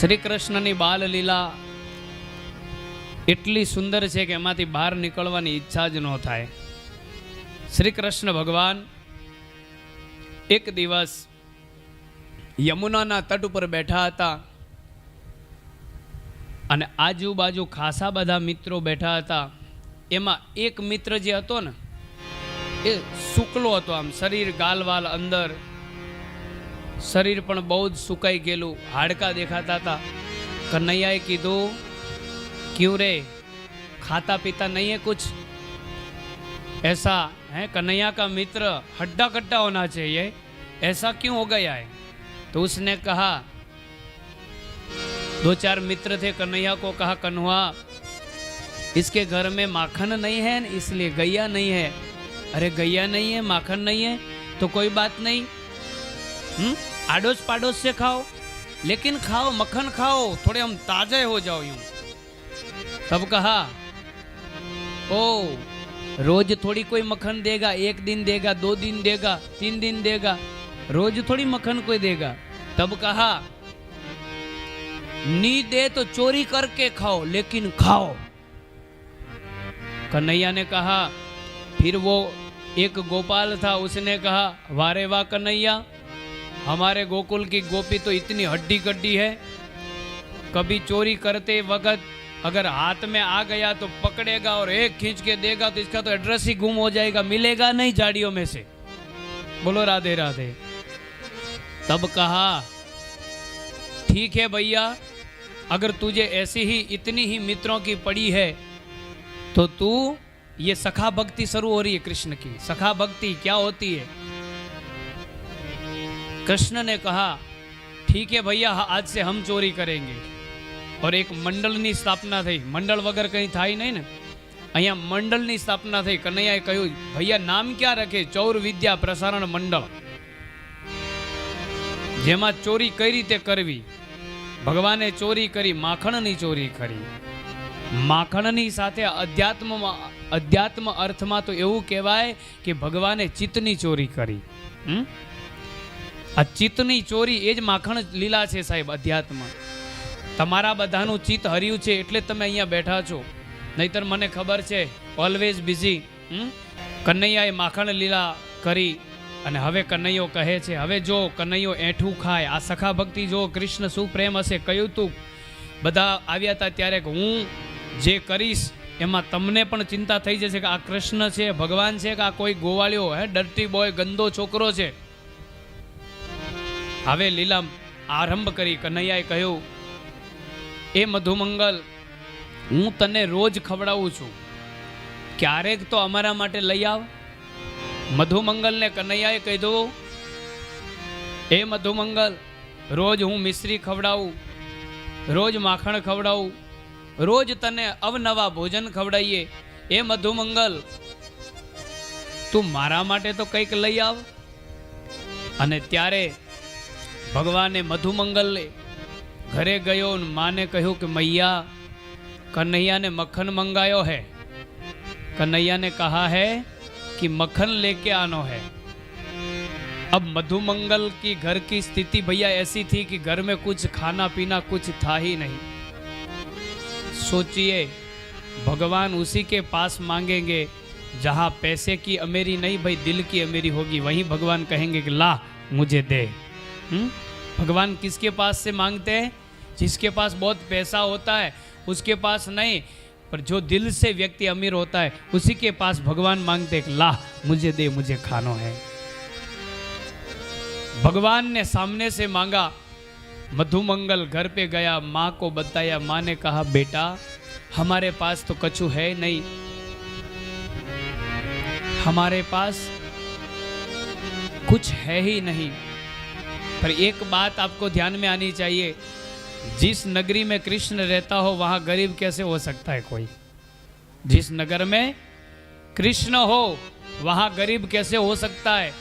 શ્રી કૃષ્ણની બાલલીલા એટલી સુંદર છે કે એમાંથી બહાર નીકળવાની ઈચ્છા જ ન થાય. શ્રી કૃષ્ણ ભગવાન એક દિવસ યમુનાના તટ ઉપર બેઠા હતા અને આજુબાજુ ખાસા બધા મિત્રો બેઠા હતા. એમાં એક મિત્ર જે હતો ને, એ શુકલો હતો આમ, શરીર ગાલવાલ અંદર શરીર પણ બહુ જ સુકાઈ ગયેલું હાડકા દેખાતા હતા કનૈયાએ કીધું क्यों रे खाता पीता नहीं है कुछ ऐसा है कन्हैया का मित्र हड्डा कट्टा होना चाहिए ऐसा क्यों हो गया है तो उसने कहा दो चार मित्र थे कन्हैया को कहा कन्हुआ इसके घर में माखन नहीं है इसलिए गैया नहीं है अरे गैया नहीं है माखन नहीं है तो कोई बात नहीं हम्म आडोस पाडोस से खाओ, लेकिन खाओ, मक्खन खाओ, थोड़े हम ताजे हो जाओ यूँ। तब कहा, ओ, रोज थोड़ी कोई मक्खन देगा, एक दिन देगा, दो दिन देगा, तीन दिन देगा, रोज थोड़ी मक्खन कोई देगा। तब कहा नी दे तो चोरी करके खाओ, लेकिन खाओ। कन्हैया ने कहा, फिर वो एक गोपाल था, उसने कहा वारे वाह कन्हैया हमारे गोकुल की गोपी तो इतनी हड्डी गड्डी है। कभी चोरी करते वक्त अगर हाथ में आ गया तो पकड़ेगा और एक खींच के देगा तो इसका तो एड्रेस ही गुम हो जाएगा, मिलेगा नहीं झाड़ियों में से। बोलो राधे राधे। तब कहा, ठीक है भैया, अगर तुझे ऐसी ही इतनी ही मित्रों की पड़ी है तो तू ये सखा भक्ति शुरू हो रही है कृष्ण की। सखा भक्ति क्या होती है? कृष्ण ने कहा ठीक है भैया आज से हम चोरी करेंगे और એક મંડળની સ્થાપના થઈ મંડળ વગર કંઈ થાય નહીં ને અહીંયા મંડળની સ્થાપના થઈ કનૈયાએ કહ્યું ભૈયા નામ ક્યાં રખે ચૌર વિદ્યા પ્રસારણ મંડળ જેમાં ચોરી કઈ રીતે કરવી ભગવાને ચોરી કરી માખણની ચોરી કરી માખણની સાથે અધ્યાત્મમાં અધ્યાત્મ અર્થમાં તો એવું કહેવાય કે ભગવાને ચિત્તની ચોરી કરી હમ? આ ચિત્તની ચોરી એ જ માખણ લીલા છે સાહેબ અધ્યાત્મ તમારા બધાનું ચિત્ત હર્યું છે એટલે તમે અહીંયા બેઠા છો. નહીતર મને ખબર છે ઓલવેઝ બિઝી કનૈયાએ માખણ લીલા કરી અને હવે કનૈયો કહે છે, હવે જો કનૈયો એઠું ખાય, આ સખા ભક્તિ જો કૃષ્ણ શું પ્રેમ હશે કહ્યું તું? બધા આવ્યા હતા ત્યારે હું જે કરીશ, એમાં તમને પણ ચિંતા થઈ જશે કે આ કૃષ્ણ છે, ભગવાન છે કે આ કોઈ ગોવાળિયો, હે? ડર્ટી બોય ગંદો છોકરો છે. હવે લીલા આરંભ કરી કનૈયાએ કહ્યું, એ મધુમંગલ, હું તને રોજ ખવડાવું છું. ક્યારેક તો અમારા માટે લઈ આવ. મધુમંગલને કનૈયાએ દો એ મધુમંગલ, રોજ હું મિશ્રી ખવડાવું, રોજ માખણ ખવડાવું, રોજ તને અવનવા ભોજન ખવડાવીએ એ મધુમંગલ, તું મારા માટે તો કંઈક લઈ આવ. અને ત્યારે ભગવાને મધુમંગલને ઘરે ગયો ને માને કહ્યું કે મૈયા कन्हैया ने मक्खन मंगायो है कन्हैया ने कहा है कि मक्खन लेके आनो है अब मधुमंगल की घर की स्थिति भैया ऐसी थी कि घर में कुछ खाना पीना कुछ था ही नहीं सोचिए भगवान उसी के पास मांगेंगे जहाँ पैसे की अमेरी नहीं भाई दिल की अमेरी होगी वहीं भगवान कहेंगे कि ला मुझे दे हुँ? भगवान किसके पास से मांगते हैं? जिसके पास बहुत पैसा होता है, उसके पास नहीं, पर जो दिल से व्यक्ति अमीर होता है, उसी के पास भगवान मांगते हैं कि, ला, मुझे दे, मुझे खानो है। भगवान ने सामने से मांगा, मधुमंगल घर पे गया, माँ को बताया, माँ ने कहा, बेटा, हमारे पास तो कछु है नहीं। हमारे पास कुछ है ही नहीं। पर एक बात आपको ध्यान में आनी चाहिए, जिस नगरी में कृष्ण रहता हो, वहाँ गरीब कैसे हो सकता है कोई? जिस नगर में कृष्ण हो, वहाँ गरीब कैसे हो सकता है?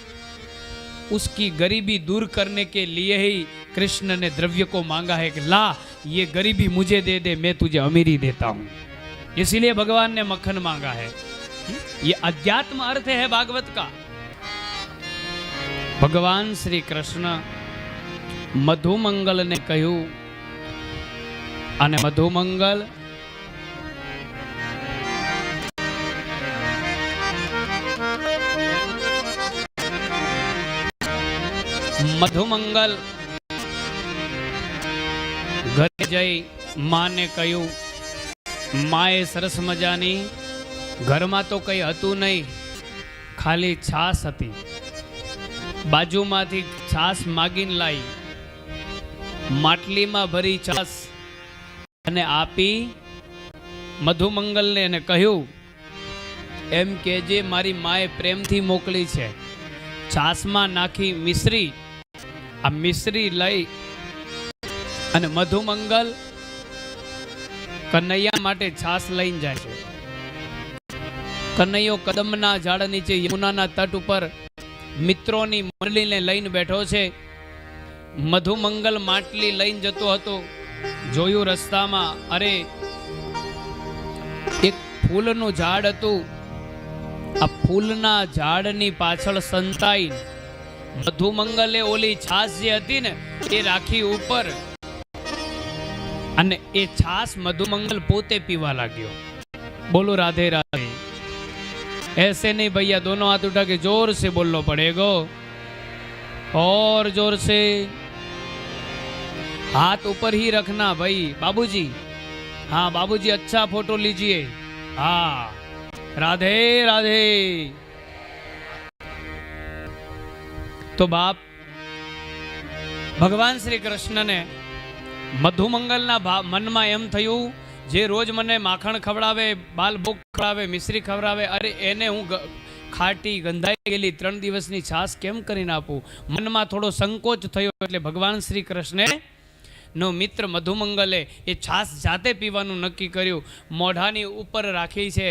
उसकी गरीबी दूर करने के लिए ही कृष्ण ने द्रव्य को मांगा है कि, ला, ये गरीबी मुझे दे दे, मैं तुझे अमीरी देता हूँ। इसीलिए भगवान ने मक्खन मांगा है। ये अध्यात्म अर्थ है भागवत का। भगवान श्री कृष्ण મધુમંગલને કહ્યું, અને મધુમંગલ મધુમંગલ ઘરે જઈ માને કહ્યું, માએ સરસ મજાની, ઘરમાં તો કંઈ હતું નહીં, ખાલી છાશ હતી. બાજુમાંથી છાશ માગીને લાવી માટલીમાં ભરી છાશ અને આપી મધુમંગલને એને કહ્યું, એમ કે જે મારી માએ પ્રેમથી મોકલી છે. છાસમાં નાખી મિશ્રી, આ મિશ્રી લઈ અને મધુમંગલ કનૈયા માટે છાશ લઈને જાય છે. કનૈયો કદમના ઝાડ નીચે યમુનાના તટ ઉપર મિત્રોની મંડળીને લઈને બેઠો છે. મધુમંગલ માટલી લઈને જતો હતો જોયું રસ્તામાં અરે એક ફૂલનું ઝાડ હતું આ ફૂલના ઝાડની પાછળ સંતાઈ મધુમંગલે ઓલી છાશ જે હતી ને એ રાખી ઉપર અને એ છાશ મધુમંગલ પોતે પીવા લાગ્યો બોલો રાધે राधे ऐसे नहीं भैया दोनों हाथ उठा के जोर से बोलना पड़ेगा और जोर से हाथ ऊपर ही रखना भाई बाबूजी हाँ बाबूजी अच्छा फोटो लीजिए हाँ राधे राधे તો બાપ ભગવાન શ્રી કૃષ્ણને મધુમંગલના ભા- મનમાં એમ થયું જે રોજ મને માખણ ખવડાવે બાલભોગ ખવડાવે મિશ્રી ખવડાવે અરે એને હું ગ- ખાટી ગંધાઈ ગયેલી ત્રણ દિવસની છાશ કેમ કરીને આપું મનમાં થોડો સંકોચ થયો એટલે ભગવાન શ્રી કૃષ્ણે નો મિત્ર મધુમંગલે એ છાશ જાતે પીવાનું નક્કી કર્યું. મોઢાની ઉપર રાખી છે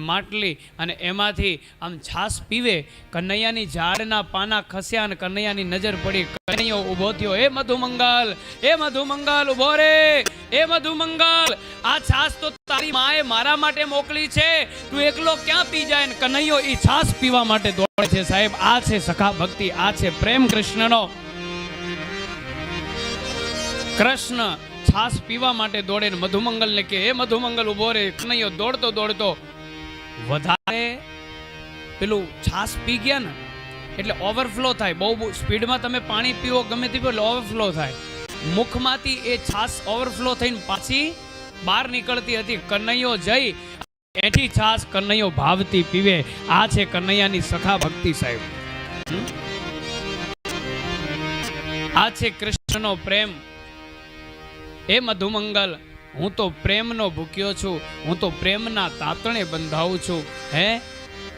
માટલી અને એમાંથી આમ છાશ પીવે. કનૈયાની ઝાડના પાના ખસ્યા અને કનૈયાની નજર પડી. કનૈયો ઊભો થયો, એ મધુમંગલ એ મધુમંગલ ઊભો રે, એ મધુમંગલ, આ છાશ તો તારી માએ મારા માટે મોકલી છે. તું એકલો ક્યાં પી જાય? ને કનૈયો એ છાશ પીવા માટે દોડે છે. સાહેબ, આ છે સખા ભક્તિ, આ છે પ્રેમ કૃષ્ણનો કૃષ્ણ છાસ પીવા માટે દોડે ને મધુમંગલ ને કે એ મધુમંગલ ઊભો રે, કનૈયો દોડતો દોડતો. વધારે પેલું છાસ પી ગયા ને, એટલે ઓવરફ્લો થાય. બહુ સ્પીડમાં તમે પાણી પીવો, ગમે તે એટલે ઓવરફ્લો થાય. મુખમાંથી એ છાસ ઓવરફ્લો થઈને પાછી બહાર નીકળતી હતી. કનૈયો જઈ એથી છાસ કનૈયો ભાવતી પીવે. આ છે કનૈયાની સખા ભક્તિ સાહેબ. આ છે કૃષ્ણનો પ્રેમ. એ મધુમંગલ હું તો પ્રેમનો ભૂક્યો છું હું તો પ્રેમના તાતણે બંધાવું છું. હે?